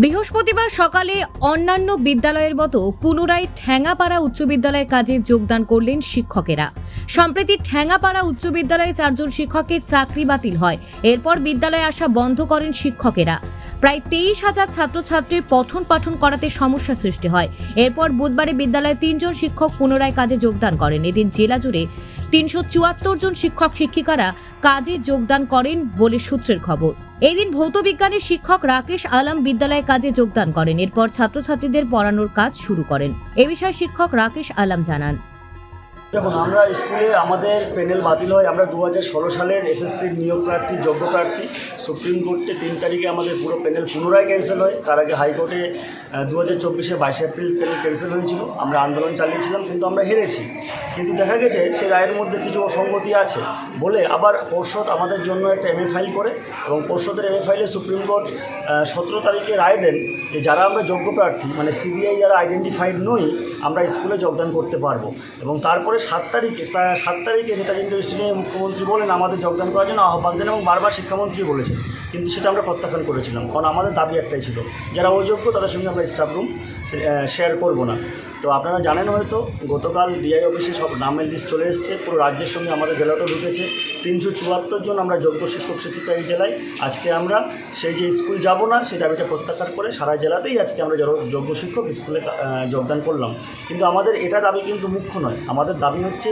বৃহস্পতিবার সকালে অন্যান্য বিদ্যালয়ের মতো পুনরায় ঠ্যাঙাপাড়া উচ্চ বিদ্যালয়ের কাজে যোগদান করলেন শিক্ষকেরা। সম্প্রতি ঠ্যাঙাপাড়া উচ্চ বিদ্যালয়ে চারজন শিক্ষকের চাকরি বাতিল হয়। এরপর বিদ্যালয়ে আসা বন্ধ করেন শিক্ষকেরা। প্রায় তেইশ হাজার ছাত্রছাত্রীর পঠন পাঠন করাতে সমস্যা সৃষ্টি হয়। এরপর বুধবারে বিদ্যালয়ে তিনজন শিক্ষক পুনরায় কাজে যোগদান করেন। এদিন জেলা জুড়ে তিনশো চুয়াত্তর জন শিক্ষক শিক্ষিকারা কাজে যোগদান করেন বলে সূত্রের খবর। এই দিন ভৌত বিজ্ঞানের শিক্ষক রাকেশ আলম বিদ্যালয়ে কাজে যোগদান করেন। এরপর ছাত্রছাত্রীদের পড়ানোর কাজ শুরু করেন। এ বিষয়ে শিক্ষক রাকেশ আলম জানান। দেখুন, আমরা স্কুলে আমাদের প্যানেল বাতিল হয়। আমরা দু হাজার ষোলো সালের এসএসসির নিয়োগ প্রার্থী, যোগ্য প্রার্থী। সুপ্রিম কোর্টে তিন তারিখে আমাদের পুরো প্যানেল পুনরায় ক্যান্সেল হয়। তার আগে হাইকোর্টে দু হাজার চব্বিশে বাইশে এপ্রিল প্যানেল ক্যান্সেল হয়েছিল। আমরা আন্দোলন চালিয়েছিলাম, কিন্তু আমরা হেরেছি। কিন্তু দেখা গেছে সেই রায়ের মধ্যে কিছু অসঙ্গতি আছে বলে আবার পর্ষদ আমাদের জন্য একটা এমএ ফাইল করে এবং পর্ষদের এমএ ফাইলে সুপ্রিম কোর্ট সতেরো তারিখে রায় দেন যে যারা আমরা যোগ্য প্রার্থী মানে সিবিআই যারা আইডেন্টিফাইড নই, আমরা স্কুলে যোগদান করতে পারব। এবং তারপরে সাত তারিখে সাত তারিখে নেতাজি ইন্ডাস্ট্রিতে মুখ্যমন্ত্রী বলেন, আমাদের যোগদান করার জন্য আহ্বান দেন এবং বারবার শিক্ষামন্ত্রী বলেছেন। কিন্তু সেটা আমরা প্রত্যাখ্যান করেছিলাম, কারণ আমাদের দাবি একটাই ছিল, যারা অযোগ্য তাদের সঙ্গে আমরা স্টাফ রুম শেয়ার করব না। তো আপনারা জানেন হয়তো, গতকাল ডিআই অফিসে সব নামের লিস্ট চলে এসেছে, পুরো রাজ্যের সঙ্গে আমাদের জেলাতেও ঢুকেছে। তিনশো চুয়াত্তর জন আমরা যোগ্য শিক্ষক শিক্ষিকা এই জেলায়। আজকে আমরা সেই যে স্কুল যাব না, সেই দাবিটা প্রত্যাখ্যান করে সারা জেলাতেই আজকে আমরা যোগ্য শিক্ষক স্কুলে যোগদান করলাম। কিন্তু আমাদের এটা দাবি কিন্তু মুখ্য নয়, আমাদের দাবি হচ্ছে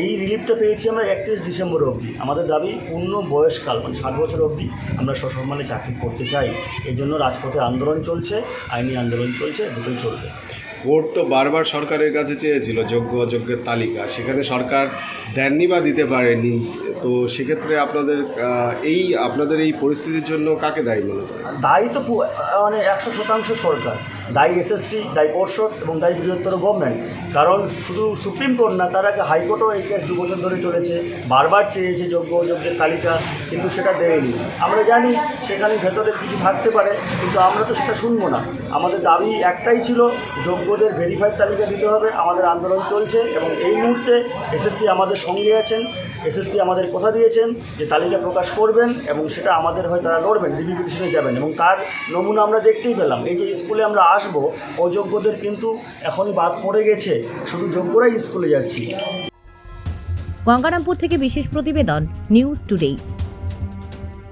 এই রিলিফটা পেয়েছি আমরা একত্রিশ ডিসেম্বর অবধি। আমাদের দাবি পূর্ণ বয়সকাল মানে ষাট বছর অবধি আমরা সসম্মানে চাকরি করতে চাই। এই জন্য রাজপথে আন্দোলন চলছে আইনি আন্দোলন চলছে দুটোই চলবে। কোর্ট তো বারবার সরকারের কাছে চেয়েছিল যোগ্য অযোগ্যের তালিকা। সেখানে সরকার দেননি বা দিতে পারেনি। তো সেক্ষেত্রে আপনাদের এই আপনাদের এই পরিস্থিতির জন্য কাকে দায়ী মনে করেন? দায়ী তো মানে একশো শতাংশ সরকার। দায়ী এসএসসি দায়ী পর্ষদ এবং দায়ী বৃহত্তর গভর্নমেন্ট কারণ শুধু সুপ্রিম কোর্ট না, তার হাইকোর্টও এই কেস দু বছর ধরে চলেছে। বারবার চেয়েছে যোগ্য অযোগ্যের তালিকা, কিন্তু সেটা দেয়নি। আমরা জানি সেখানে ভেতরে কিছু থাকতে পারে, কিন্তু আমরা তো সেটা শুনব না। আমাদের দাবি একটাই ছিল, যোগ্যদের ভেরিফাইড তালিকা দিতে হবে। আমাদের আন্দোলন চলছে এবং এই মুহূর্তে এসএসসি আমাদের সঙ্গে আছেন। এসএসসি আমাদের কথা দিয়েছেন যে তালিকা প্রকাশ করবেন এবং সেটা আমাদের হয় তারা লড়বেন রিভিউ পিটিশনে যাবেন। এবং তার নমুনা আমরা দেখতেই পেলাম। এই যে স্কুলে আমরা আসব, অযোগ্যদের কিন্তু এখনই বাদ পড়ে গেছে। শুধু যোগ্যরাই স্কুলে যাচ্ছি। গঙ্গারামপুর থেকে বিশেষ প্রতিবেদন নিউজ টুডে